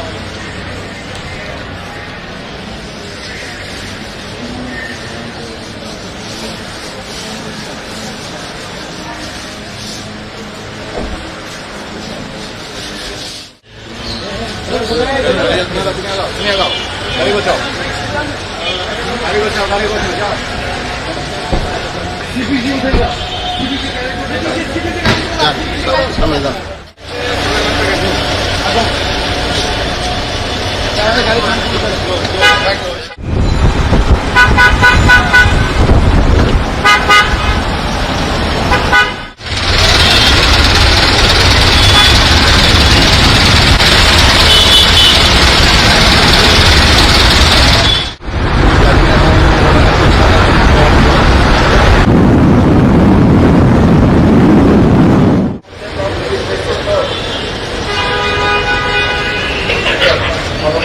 감사합니 다. Yeah, I got it.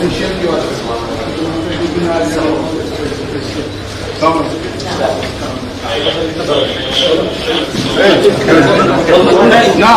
কি আছে Tamam. না